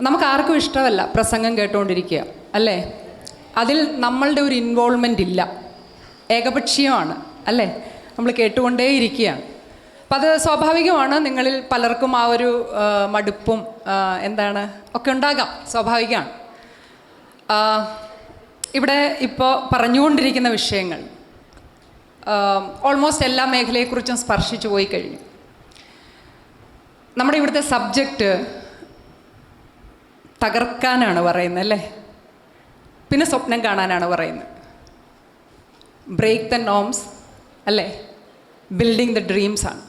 നമുക്ക് ആർക്കും ഇഷ്ടമല്ല പ്രസംഗം കേട്ടുകൊണ്ടിരിക്കുക അല്ലേ? അതിൽ നമ്മളുടെ ഒരു ഇൻവോൾവ്മെന്റ് ഇല്ല. ഏകപക്ഷീയമാണ് അല്ലേ? നമ്മൾ കേട്ടുകൊണ്ടേയിരിക്കുകയാണ്. അപ്പം അത് സ്വാഭാവികമാണ്. നിങ്ങളിൽ പലർക്കും ആ ഒരു മടുപ്പും എന്താണ് ഒക്കെ ഉണ്ടാകാം. സ്വാഭാവികമാണ്. ഇവിടെ ഇപ്പോൾ പറഞ്ഞുകൊണ്ടിരിക്കുന്ന വിഷയങ്ങൾ ഓൾമോസ്റ്റ് എല്ലാ മേഖലയെക്കുറിച്ചും സ്പർശിച്ചു പോയി കഴിഞ്ഞു. നമ്മുടെ ഇവിടുത്തെ സബ്ജക്റ്റ് തകർക്കാനാണ് പറയുന്നത് അല്ലേ? പിന്നെ സ്വപ്നം കാണാനാണ് പറയുന്നത്. ബ്രേക്ക് ദ നോംസ് അല്ലേ? ബിൽഡിംഗ് ദ ഡ്രീംസ് ആണ്.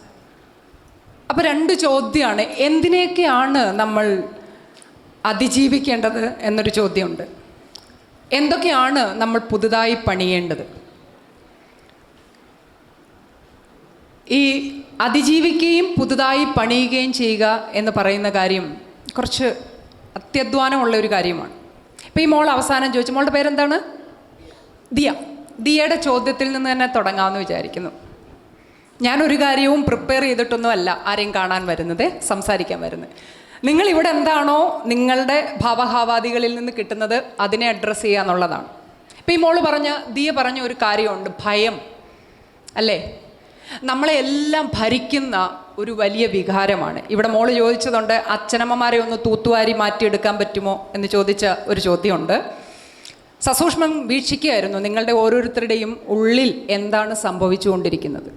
അപ്പോൾ രണ്ട് ചോദ്യമാണ്. എന്തിനെയൊക്കെയാണ് നമ്മൾ അതിജീവിക്കേണ്ടത് എന്നൊരു ചോദ്യമുണ്ട്. എന്തൊക്കെയാണ് നമ്മൾ പുതുതായി പണിയേണ്ടത്? ഈ അതിജീവിക്കുകയും പുതുതായി പണിയുകയും ചെയ്യുക എന്ന് പറയുന്ന കാര്യം കുറച്ച് അത്യധ്വാനമുള്ള ഒരു കാര്യമാണ്. ഇപ്പം ഈ മോൾ അവസാനം ചോദിച്ചു മോളുടെ പേരെന്താണ്? ദിയ. ദിയയുടെ ചോദ്യത്തിൽ നിന്ന് തന്നെ തുടങ്ങാമെന്ന് വിചാരിക്കുന്നു. ഞാനൊരു കാര്യവും പ്രിപ്പയർ ചെയ്തിട്ടൊന്നുമല്ല ആരെയും കാണാൻ വരുന്നത് സംസാരിക്കാൻ വരുന്നത്. നിങ്ങൾ ഇവിടെ എന്താണോ നിങ്ങളുടെ ഭാവഹാവാദികളിൽ നിന്ന് കിട്ടുന്നത് അതിനെ അഡ്രസ്സ് ചെയ്യുക എന്നുള്ളതാണ്. ഇപ്പം ഈ മോൾ പറഞ്ഞ ദിയ പറഞ്ഞ ഒരു കാര്യമുണ്ട് ഭയം. അല്ലേ? നമ്മളെ എല്ലാം ഭരിക്കുന്ന ഒരു വലിയ വികാരമാണ്. ഇവിടെ മോൾ ചോദിച്ചതുണ്ട് അച്ഛനമ്മമാരെ ഒന്ന് തൂത്തുവാരി മാറ്റിയെടുക്കാൻ പറ്റുമോ? എന്ന് ചോദിച്ച ഒരു ചോദ്യമുണ്ട്. സസൂക്ഷ്മം വീക്ഷിക്കുകയായിരുന്നു. നിങ്ങളുടെ ഓരോരുത്തരുടെയും ഉള്ളിൽ എന്താണ് സംഭവിച്ചുകൊണ്ടിരിക്കുന്നത്?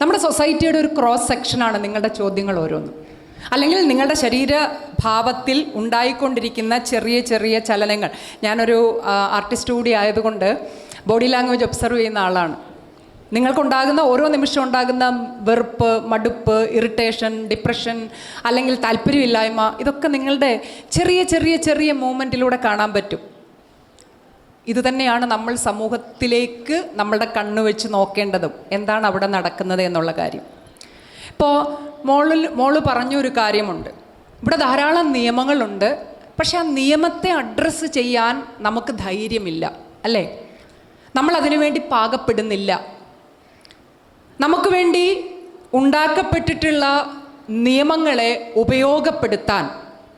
നമ്മുടെ സൊസൈറ്റിയുടെ ഒരു ക്രോസ് സെക്ഷനാണ് നിങ്ങളുടെ ചോദ്യങ്ങൾ ഓരോന്നും. അല്ലെങ്കിൽ നിങ്ങളുടെ ശരീരഭാവത്തിൽ ഉണ്ടായിക്കൊണ്ടിരിക്കുന്ന ചെറിയ ചെറിയ ചലനങ്ങൾ. ഞാനൊരു ആർട്ടിസ്റ്റ് കൂടി ആയതുകൊണ്ട് ബോഡി ലാംഗ്വേജ് ഒബ്സർവ് ചെയ്യുന്ന ആളാണ്. നിങ്ങൾക്കുണ്ടാകുന്ന ഓരോ നിമിഷം ഉണ്ടാകുന്ന വെറുപ്പ് മടുപ്പ് ഇറിറ്റേഷൻ ഡിപ്രഷൻ അല്ലെങ്കിൽ താല്പര്യമില്ലായ്മ ഇതൊക്കെ നിങ്ങളുടെ ചെറിയ ചെറിയ ചെറിയ മൂമെന്റിലൂടെ കാണാൻ പറ്റും. ഇതുതന്നെയാണ് നമ്മൾ സമൂഹത്തിലേക്ക് നമ്മളുടെ കണ്ണ് വെച്ച് നോക്കേണ്ടതും. എന്താണ് അവിടെ നടക്കുന്നത് എന്നുള്ള കാര്യം. ഇപ്പോൾ മോളിൽ മോൾ പറഞ്ഞൊരു കാര്യമുണ്ട്. ഇവിടെ ധാരാളം നിയമങ്ങളുണ്ട്. പക്ഷെ ആ നിയമത്തെ അഡ്രസ്സ് ചെയ്യാൻ നമുക്ക് ധൈര്യമില്ല. അല്ലേ? നമ്മൾ അതിനു വേണ്ടി പാകപ്പെടുന്നില്ല. നമുക്ക് വേണ്ടി ഉണ്ടാക്കപ്പെട്ടിട്ടുള്ള നിയമങ്ങളെ ഉപയോഗപ്പെടുത്താൻ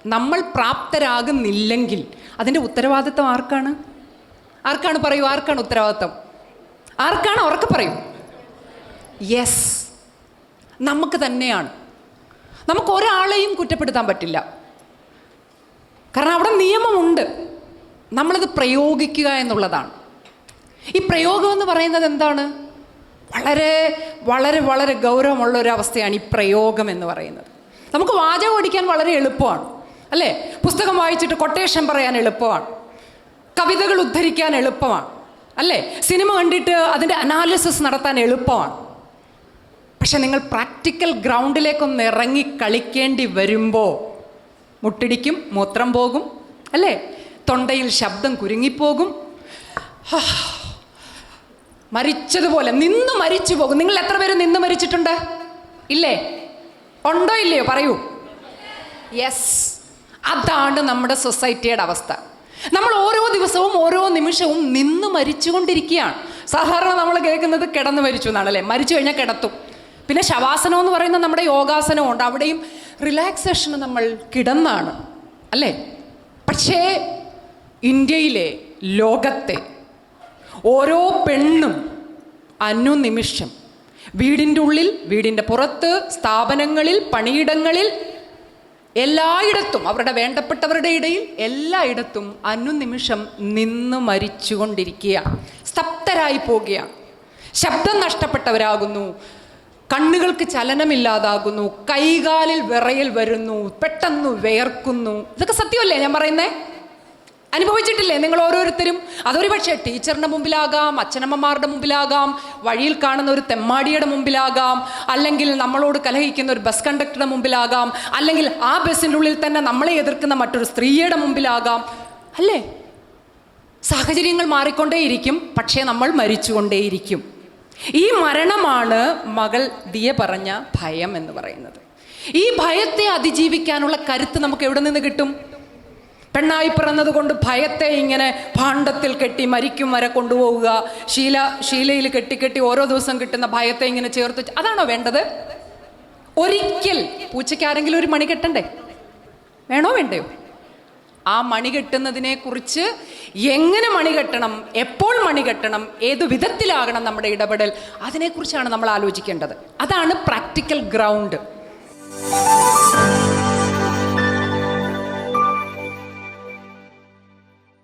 നമ്മൾ പ്രാപ്തരാകുന്നില്ലെങ്കിൽ അതിന്റെ ഉത്തരവാദിത്വം ആർക്കാണ്? ആർക്കാണ് പറയൂ? ആർക്കാണ് ഉത്തരവാദിത്വം ആർക്കാണ് ഉറക്കെ പറയൂ? യെസ് നമുക്ക് തന്നെയാണ്. നമുക്ക് ഒരാളെയും കുറ്റപ്പെടുത്താൻ പറ്റില്ല. കാരണം അവിടെ നിയമമുണ്ട്. നമ്മളത് പ്രയോഗിക്കുക എന്നുള്ളതാണ്. ഈ പ്രയോഗം എന്ന് പറയുന്നത് എന്താണ്? വളരെ വളരെ വളരെ ഗൗരവമുള്ള ഒരു അവസ്ഥയാണ് ഈ പ്രയോഗം എന്ന് പറയുന്നത്. നമുക്ക് വാചകം ഓടിക്കാൻ വളരെ എളുപ്പമാണ് അല്ലേ? പുസ്തകം വായിച്ചിട്ട് കൊട്ടേഷൻ പറയാൻ എളുപ്പമാണ് കവിതകൾ ഉദ്ധരിക്കാൻ എളുപ്പമാണ് അല്ലേ? സിനിമ കണ്ടിട്ട് അതിന്റെ അനാലിസിസ് നടത്താൻ എളുപ്പമാണ്. പക്ഷെ നിങ്ങൾ പ്രാക്ടിക്കൽ ഗ്രൗണ്ടിലേക്കൊന്ന് ഇറങ്ങി കളിക്കേണ്ടി വരുമ്പോൾ മുട്ടിടിക്കും മൂത്രം പോകും അല്ലേ? തൊണ്ടയിൽ ശബ്ദം കുരുങ്ങിപ്പോകും. മരിച്ചതുപോലെ. നിന്ന് മരിച്ചു പോകും. നിങ്ങൾ എത്ര പേര് നിന്ന് മരിച്ചിട്ടുണ്ട്? ഇല്ലേ? ഉണ്ടോ ഇല്ലയോ? പറയൂ. യെസ് അതാണ് നമ്മുടെ സൊസൈറ്റിയുടെ അവസ്ഥ. നമ്മൾ ഓരോ ദിവസവും ഓരോ നിമിഷവും നിന്ന് മരിച്ചുകൊണ്ടിരിക്കുകയാണ്. സാധാരണ നമ്മൾ കേൾക്കുന്നത് കിടന്ന് മരിച്ചു എന്നാണ് അല്ലേ? മരിച്ചു കഴിഞ്ഞാൽ കിടത്തും. പിന്നെ ശവാസനം എന്ന് പറയുന്ന നമ്മുടെ യോഗാസനമുണ്ട് അവിടെയും റിലാക്സേഷന് നമ്മൾ കിടന്നാണ് അല്ലേ? പക്ഷേ ഇന്ത്യയിലെ ലോകത്തെ ഓരോ പെണ്ണും അനുനിമിഷം വീടിന്റെ ഉള്ളിൽ വീടിന്റെ പുറത്ത് സ്ഥാപനങ്ങളിൽ പണിയിടങ്ങളിൽ എല്ലായിടത്തും അവരുടെ വേണ്ടപ്പെട്ടവരുടെ ഇടയിൽ എല്ലായിടത്തും അനുനിമിഷം നിന്ന് മരിച്ചുകൊണ്ടിരിക്കുകയാണ്. സ്തബ്ധരായി പോവുകയാണ് ശബ്ദം നഷ്ടപ്പെട്ടവരാകുന്നു. കണ്ണുകൾക്ക് ചലനമില്ലാതാകുന്നു. കൈകാലിൽ വിറയൽ വരുന്നു. പെട്ടെന്ന് വേർക്കുന്നു ഇതൊക്കെ സത്യമല്ലേ ഞാൻ പറയുന്നേ? അനുഭവിച്ചിട്ടില്ലേ നിങ്ങൾ ഓരോരുത്തരും? അതൊരു പക്ഷേ ടീച്ചറിന്റെ മുമ്പിലാകാം അച്ഛനമ്മമാരുടെ മുമ്പിലാകാം വഴിയിൽ കാണുന്ന ഒരു തെമ്മാടിയുടെ മുമ്പിലാകാം അല്ലെങ്കിൽ നമ്മളോട് കലഹിക്കുന്ന ഒരു ബസ് കണ്ടക്ടറുടെ മുമ്പിലാകാം അല്ലെങ്കിൽ ആ ബസ്സിന്റെ ഉള്ളിൽ തന്നെ നമ്മളെ എതിർക്കുന്ന മറ്റൊരു സ്ത്രീയുടെ മുമ്പിലാകാം. അല്ലേ? സാഹചര്യങ്ങൾ മാറിക്കൊണ്ടേയിരിക്കും പക്ഷേ നമ്മൾ മരിച്ചുകൊണ്ടേയിരിക്കും. ഈ മരണമാണ് മകൾ ദിയ പറഞ്ഞ ഭയം എന്ന് പറയുന്നത്. ഈ ഭയത്തെ അതിജീവിക്കാനുള്ള കരുത്ത് നമുക്ക് എവിടെ നിന്ന് കിട്ടും? പെണ്ണായി പിറന്നത് കൊണ്ട് ഭയത്തെ ഇങ്ങനെ ഭാണ്ഡത്തിൽ കെട്ടി മരിക്കും വരെ കൊണ്ടുപോവുക. ശീല ശീലയിൽ കെട്ടി കെട്ടി ഓരോ ദിവസം കിട്ടുന്ന ഭയത്തെ ഇങ്ങനെ ചേർത്ത് അതാണോ വേണ്ടത്? ഒരിക്കൽ പൂച്ചയ്ക്ക് ആരെങ്കിലും ഒരു മണി കെട്ടണ്ടേ? വേണോ വേണ്ടയോ? ആ മണി കെട്ടുന്നതിനെ കുറിച്ച് എങ്ങനെ മണി കെട്ടണം എപ്പോൾ മണി കെട്ടണം ഏതു വിധത്തിലാകണം നമ്മുടെ ഇടപെടൽ അതിനെക്കുറിച്ചാണ് നമ്മൾ ആലോചിക്കേണ്ടത്. അതാണ് പ്രാക്ടിക്കൽ ഗ്രൗണ്ട്.